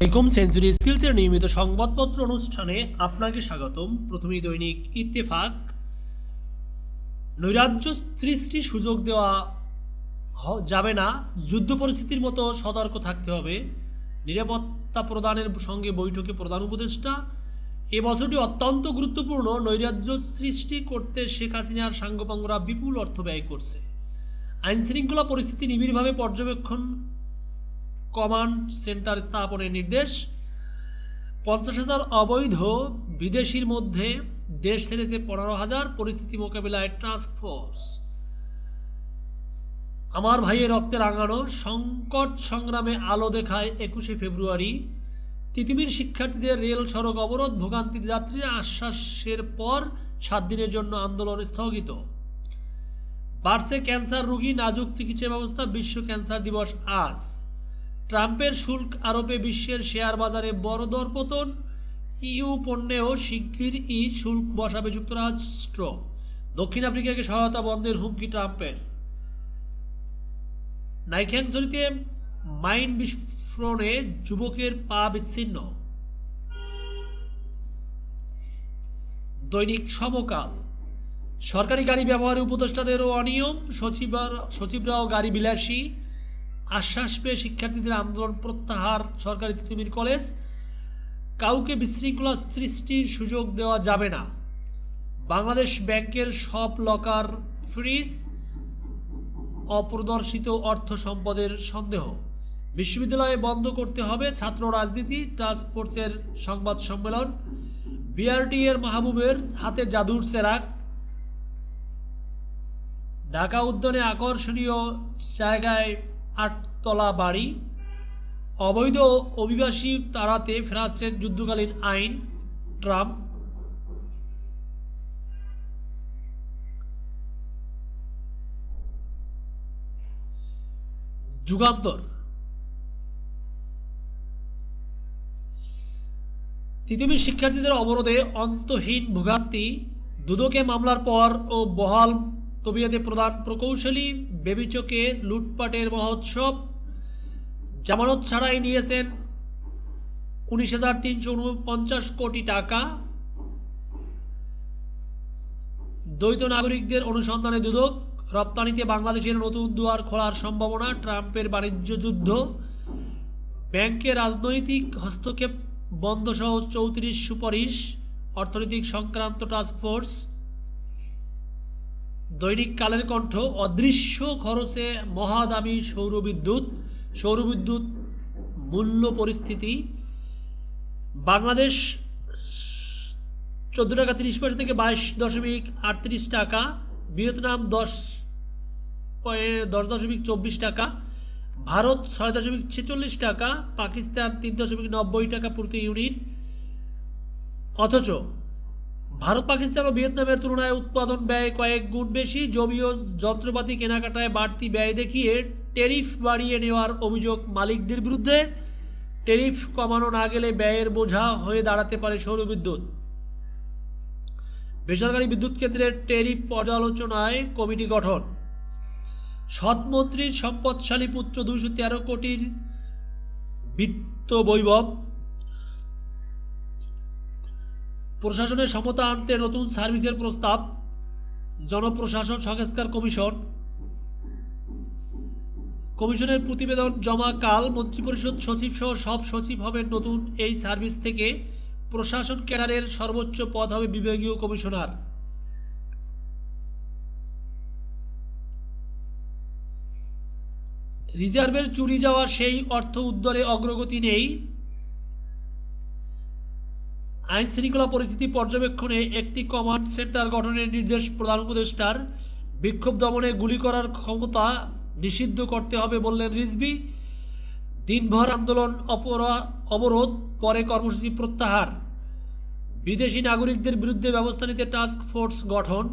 আলাইকুম সেঞ্চুরি স্কিলসের নিয়মিত সংবাদপত্র অনুষ্ঠানে আপনাকে স্বাগতম। প্রথমেই দৈনিক ইত্তেফাক। নৈরাজ্য সৃষ্টির সুযোগ দেওয়া যাবে না। যুদ্ধ পরিস্থিতির মতো সতর্ক থাকতে হবে। নিরাপত্তা প্রদানের সঙ্গে বৈঠকে প্রধান উপদেষ্টা। এ বছরটি অত্যন্ত গুরুত্বপূর্ণ। নৈরাজ্য সৃষ্টি করতে শেখ হাসিনার সাঙ্গপাঙ্গরা বিপুল অর্থ ব্যয় করছে। আইনশৃঙ্খলা পরিস্থিতি নিবিড়ভাবে পর্যবেক্ষণ কমান্ড সেন্টার স্থাপনের নির্দেশ। পঞ্চাশ হাজার অবৈধ বিদেশির মধ্যে দেশ ছেড়েছে পনেরো হাজার পরিস্থিতি মোকাবিলায় টাস্ক ফোর্স আমার ভাইয়ের রক্তে রাঙানো সংকট সংগ্রামে আলো দেখায় একুশে ফেব্রুয়ারি। তিতুমির শিক্ষার্থীদের রেল সড়ক অবরোধ ভোগান্তি যাত্রীর আশ্বাসের পর সাত দিনের জন্য আন্দোলন স্থগিত। বাড়ছে ক্যান্সার রোগী, নাজুক চিকিৎসা ব্যবস্থা, বিশ্ব ক্যান্সার দিবস আজ। ট্রাম্পের শুল্ক আরোপে বিশ্বের শেয়ার বাজারে বড় দরপতন। ইউ পণ্যেও শিগগির ই শুল্ক বসাবে যুক্তরাষ্ট্র। দক্ষিণ আফ্রিকাকে সহায়তা বন্ধের হুমকি ট্রাম্পের। নাইখ্যাংছড়িতে মাইন বিস্ফোরণে যুবকের পা বিচ্ছিন্ন। দৈনিক সমকাল। সরকারি গাড়ি ব্যবহারে উপদেষ্টাদেরও অনিয়ম, সচিবার সচিবরাও গাড়ি বিলাসী। আশ্বাস পেয়ে শিক্ষার্থীদের আন্দোলন প্রত্যাহার সরকারি তিতুমির কলেজ, কাউকে বিশৃঙ্খলা সৃষ্টির সুযোগ দেওয়া যাবে না। বাংলাদেশ ব্যাংকের সব লকার ফ্রিজ, অপ্রদর্শিত অর্থ সম্পদের সন্দেহ। বিশ্ববিদ্যালয়ে বন্ধ করতে হবে ছাত্র রাজনীতি টাস্ক ফোর্সের সংবাদ সম্মেলন। বিআরটি এর মাহবুবের হাতে জাদুর চেরাক ঢাকা উদ্যানে আকর্ষণীয় জায়গায় আটতলা বাড়ি। অবৈধ অভিবাসী তাড়াতে ফ্রান্সের যুদ্ধকালীন আইন, ট্রাম্প। যুগান্তর। তিতুমির শিক্ষার্থীদের অবরোধে অন্তহীন ভোগান্তি। দুদকে মামলার পর ও বহাল তবিয়াতে প্রধান প্রকৌশলী বেবিচকে লুটপাটের মহোৎসব জামানত ছাড়াই নিয়েছেন উনিশ হাজার তিনশো উনপঞ্চাশ কোটি টাকা। দ্বৈত নাগরিকদের অনুসন্ধানে দুদক, রপ্তানিতে বাংলাদেশের নতুন দুয়ার খোলার সম্ভাবনা, ট্রাম্পের বাণিজ্য যুদ্ধ, ব্যাংকে রাজনৈতিক হস্তক্ষেপ বন্ধ সহ চৌত্রিশ সুপারিশ, অর্থনৈতিক সংক্রান্ত টাস্কফোর্স দৈনিক কালের কণ্ঠ, অদৃশ্য খরচে মহাদামি সৌরবিদ্যুৎ সৌরবিদ্যুৎ মূল্য পরিস্থিতি। বাংলাদেশ চোদ্দ টাকা তিরিশ পয়সা থেকে বাইশ দশমিক আটত্রিশ টাকা, ভিয়েতনাম দশ দশ দশমিক চব্বিশ টাকা, ভারত ছয় দশমিক ছেচল্লিশ টাকা, পাকিস্তান তিন দশমিক নব্বই টাকা প্রতি ইউনিট। অথচ ভারত, পাকিস্তান ও ভিয়েতনামের তুলনায় উৎপাদন ব্যয় কয়েক গুণ বেশি। জমি ও যন্ত্রপাতি কেনাকাটায় বাড়তি ব্যয় দেখিয়ে টেরিফ বাড়িয়ে নেওয়ার অভিযোগ মালিকদের বিরুদ্ধে। টেরিফ কমানো না গেলে ব্যয়ের বোঝা হয়ে দাঁড়াতে পারে সৌরবিদ্যুৎ বেসরকারি বিদ্যুৎ কেন্দ্রের টেরিফ পর্যালোচনায় কমিটি গঠন। সৎমন্ত্রীর সম্পদশালী পুত্র দুইশো তেরো কোটির বিত্ত বৈভব প্রশাসনের সমতা আনতে নতুন সার্ভিসের প্রস্তাব, জনপ্রশাসন সংস্কার কমিশন। কমিশনের প্রতিবেদন জমা কাল মন্ত্রিপরিষদ সচিব সহ সব সচিব হবেন নতুন এই সার্ভিস থেকে। প্রশাসন ক্যাডারের সর্বোচ্চ পদ হবে বিভাগীয় কমিশনার। রিজার্ভের চুরি যাওয়া সেই অর্থ উদ্ধারে অগ্রগতি নেই। আইন শৃঙ্খলা পরিস্থিতি পর্যবেক্ষণে একটি কমান্ড সেন্টার গঠনের নির্দেশ প্রধান উপদেষ্টার বিক্ষোভ দমনে গুলি করার ক্ষমতা নিষিদ্ধ করতে হবে বললেন রিজবি দিনভর আন্দোলন অবরোধ, পরে কর্মসূচি প্রত্যাহার। বিদেশি নাগরিকদের বিরুদ্ধে ব্যবস্থা নিতে টাস্ক ফোর্স গঠন,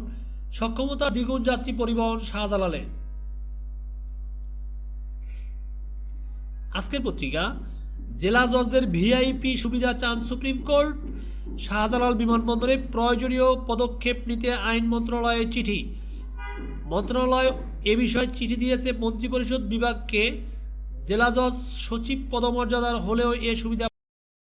সক্ষমতা দ্বিগুণ যাত্রী পরিবহন শাহজালালে। আজকের পত্রিকা, জেলা জজদের ভিআইপি সুবিধা চান সুপ্রিম কোর্ট। শাহজালাল বিমানবন্দরে প্রয়োজনীয় পদক্ষেপ নিতে আইন মন্ত্রণালয়ে চিঠি। মন্ত্রণালয় এ বিষয়ে চিঠি দিয়েছে মন্ত্রিপরিষদ বিভাগকে। জেলা জজ সচিব পদমর্যাদার হলেও এ সুবিধা